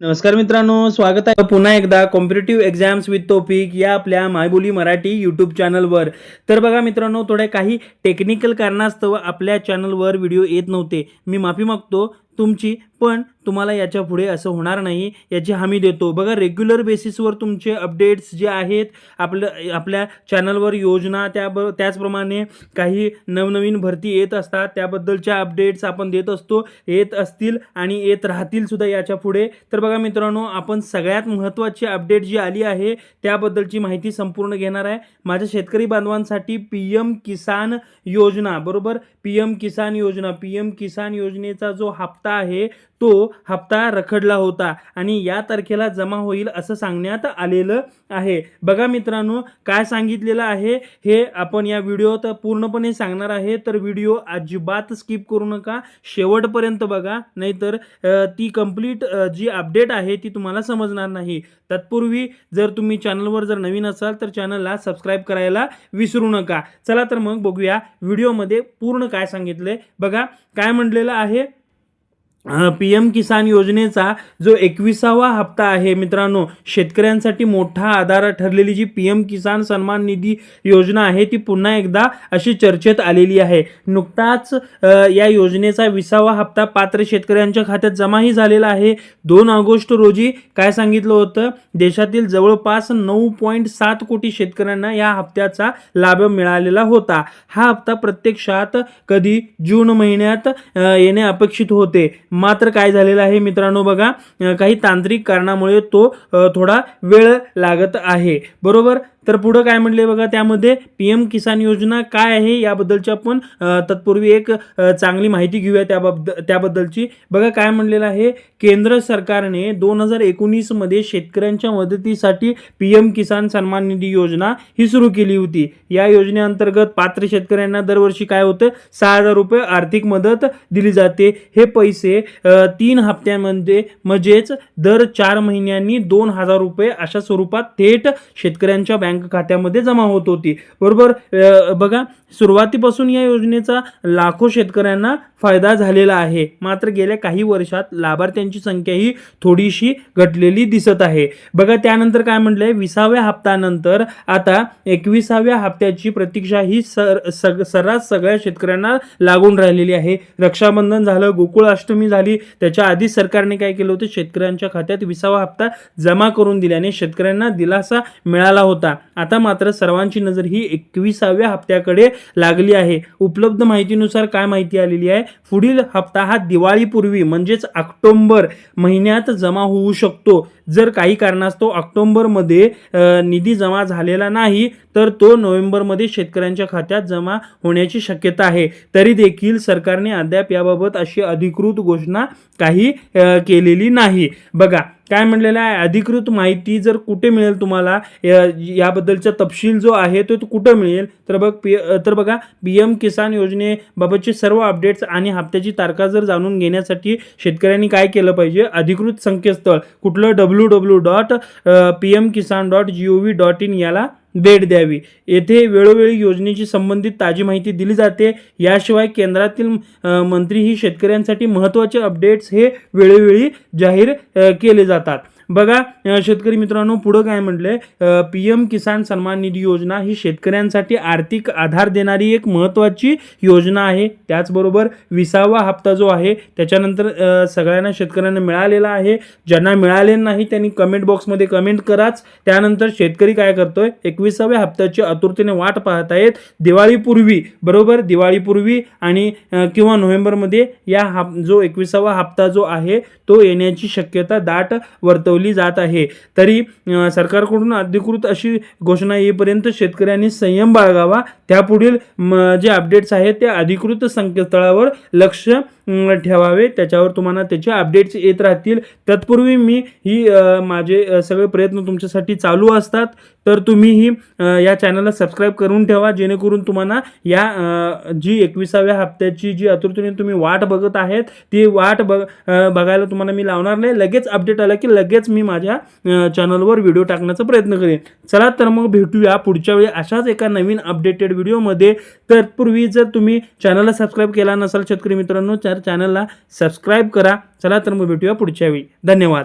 नमस्कार मित्रांनो स्वागत आहे पुन्हा एकदा कॉम्पिटेटिव्ह एक्झाम्स विथ टॉपिक या आपल्या मायबोली मराठी यूट्यूब चॅनलवर तर बघा मित्रांनो थोड्या काही टेक्निकल कारणास्तव आपल्या चॅनलवर व्हिडिओ येत नव्हते. मी माफी मागतो तुमची पण तुम्हाला याच्यापुढे असं होणार नाही याची हमी देतो. बघा रेग्युलर बेसिसवर तुमचे अपडेट्स जे आहेत आपलं आपल्या चॅनलवर योजना त्याब त्याचप्रमाणे काही नवनवीन भरती येत असतात त्याबद्दलच्या अपडेट्स आपण देत असतो येत असतील आणि येत राहतील सुद्धा याच्यापुढे. तर बघा मित्रांनो आपण सगळ्यात महत्त्वाची अपडेट जी आली आहे त्याबद्दलची माहिती संपूर्ण घेणार आहे. माझ्या शेतकरी बांधवांसाठी पी एम किसान योजना बरोबर? पी एम किसान योजना. पी एम किसान योजनेचा जो हप्ता आहे तो हप्ता रखडला होता आणि या तारखेला जमा होईल असं सांगण्यात आलेलं आहे. बघा मित्रांनो काय सांगितलेलं आहे हे आपण या व्हिडिओत पूर्णपणे सांगणार आहे. तर व्हिडिओ अजिबात स्किप करू नका शेवटपर्यंत बघा. नाहीतर ती कंप्लीट जी अपडेट आहे ती तुम्हाला समजणार नाही. तत्पूर्वी जर तुम्ही चॅनलवर जर नवीन असाल तर चॅनलला सबस्क्राईब करायला विसरू नका. चला तर मग बघूया व्हिडिओमध्ये पूर्ण काय सांगितलंय. बघा काय म्हटलेलं आहे? पी एम किसान योजनेचा जो एकविसावा हप्ता आहे मित्रांनो शेतकऱ्यांसाठी मोठा आधार ठरलेली जी पी एम किसान सन्मान निधी योजना आहे ती पुन्हा एकदा अशी चर्चेत आलेली आहे. नुकताच या योजनेचा विसावा हप्ता पात्र शेतकऱ्यांच्या खात्यात जमाही झालेला आहे. दोन ऑगस्ट रोजी काय सांगितलं होतं? देशातील जवळपास नऊ पॉईंट सात कोटी शेतकऱ्यांना या हप्त्याचा लाभ मिळालेला होता. हा हप्ता प्रत्यक्षात कधी जून महिन्यात येणे अपेक्षित होते. मात्र काय झालेलं आहे मित्रांनो बघा काही तांत्रिक कारणामुळे तो थोडा वेळ लागत आहे. बरोबर? तर पुढं काय म्हणले बघा त्यामध्ये पी एम किसान योजना काय आहे याबद्दलची आपण तत्पूर्वी एक चांगली माहिती घेऊया त्याबाबद त्याबद्दलची. बघा काय म्हणलेलं आहे केंद्र सरकारने दोन हजार एकोणीसमध्ये शेतकऱ्यांच्या मदतीसाठी पी एम किसान सन्मान निधी योजना ही सुरू केली होती. या योजनेअंतर्गत पात्र शेतकऱ्यांना दरवर्षी काय होतं सहा हजार रुपये आर्थिक मदत दिली जाते. हे पैसे तीन हप्त्यामध्ये म्हणजेच दर चार महिन्यांनी दोन हजार रुपये अशा स्वरूपात थेट शेतकऱ्यांच्या बँक खात्यामध्ये जमा होत होती. बरोबर? बघा सुरुवातीपासून या योजनेचा लाखो शेतकऱ्यांना फायदा झालेला आहे. मात्र गेल्या काही वर्षात लाभार्थ्यांची संख्या ही थोडीशी घटलेली दिसत आहे. बघा त्यानंतर काय म्हटलंय? विसाव्या हप्त्यानंतर आता एकविसाव्या हप्त्याची प्रतीक्षा ही सर सग सर्रास सगळ्या शेतकऱ्यांना लागून राहिलेली आहे. रक्षाबंधन झालं गोकुळ अष्टमी झाली. त्याच्या आधी सरकारने काय केलं होतं? शेतकऱ्यांच्या खात्यात विसावा हप्ता जमा करून दिल्याने शेतकऱ्यांना दिलासा मिळाला होता. आता मात्र सर्वांची नजर ही एकविसाव्या हप्त्याकडे लागली आहे. उपलब्ध माहितीनुसार काय माहिती आलेली आहे? पुढील हप्ता हा दिवाळीपूर्वी म्हणजेच ऑक्टोंबर महिन्यात जमा होऊ शकतो. जर काही कारणास्तव ऑक्टोंबरमध्ये निधी जमा झालेला नाही तर तो नोव्हेंबरमध्ये शेतकऱ्यांच्या खात्यात जमा होण्याची शक्यता आहे. तरी देखील सरकारने अद्याप याबाबत अशी अधिकृत घोषणा काही केलेली नाही. बघा काय म्हणलेलं आहे? अधिकृत माहिती जर कुठे मिळेल तुम्हाला याबद्दलचा तपशील जो आहे तो तो कुठं मिळेल? तर बघ पी तर बघा पी एम किसान योजनेबाबतचे सर्व अपडेट्स आणि हप्त्याची तारखा जर जाणून घेण्यासाठी शेतकऱ्यांनी काय केलं पाहिजे? अधिकृत संकेतस्थळ कुठलं? W W dot P M Kisan dot G O V dot in याला भेट द्यावी. येथे वेळोवेळी योजनेची संबंधित ताजी माहिती दिली जाते. याशिवाय केंद्रातील मंत्रीही मंत्री ही शेतकऱ्यांसाठी महत्त्वाचे अपडेट्स हे वेळोवेळी जाहीर केले जातात. बघा शेतकरी मित्रांनो पुढं काय म्हटलंय? पी एम किसान सन्मान निधी योजना ही शेतकऱ्यांसाठी आर्थिक आधार देणारी एक महत्त्वाची योजना आहे. त्याचबरोबर विसावा हप्ता जो आहे त्याच्यानंतर सगळ्यांना शेतकऱ्यांना मिळालेला आहे. ज्यांना मिळाले नाही त्यांनी कमेंट बॉक्समध्ये कमेंट कराच. त्यानंतर शेतकरी काय करतोय? एकविसाव्या हप्त्याची आतुरतेने वाट पाहत आहेत दिवाळीपूर्वी बरोबर? दिवाळीपूर्वी आणि किंवा नोव्हेंबरमध्ये या हा जो एकविसावा हप्ता जो आहे तो येण्याची शक्यता दाट वर्तवली जात आहे. तरी सरकारकडून अधिकृत अशी घोषणा येईपर्यंत शेतकऱ्यांनी संयम बाळगावा. त्यापुढील म, जे अपडेट्स आहेत ते अधिकृत संकेतस्थळावर लक्ष ठेवावे. त्याच्यावर तुम्हाला त्याचे अपडेट्स येत राहतील. तत्पूर्वी मी ही माझे सगळे प्रयत्न तुमच्यासाठी चालू असतात. तर तुम्हीही ही या चॅनलला सबस्क्राईब करून ठेवा. जेणेकरून तुम्हाला या जी एकविसाव्या हप्त्याची जी आतुरतेने तुम्ही वाट बघत आहेत ती वाट बघ बघायला तुम्हाला मी लावणार नाही. लगेच अपडेट आला की लगेच मी माझ्या चॅनलवर व्हिडिओ टाकण्याचा प्रयत्न करेन. चला तर मग भेटूया पुढच्या वेळी अशाच एका नवीन अपडेटेड व्हिडिओमध्ये तत्पूर्वी जर तुम्ही चॅनलला सबस्क्राईब केला नसाल शेतकरी मित्रांनो तर चॅनलला सबस्क्राईब करा. चला तर मग भेटूया पुढच्या वेळी. धन्यवाद.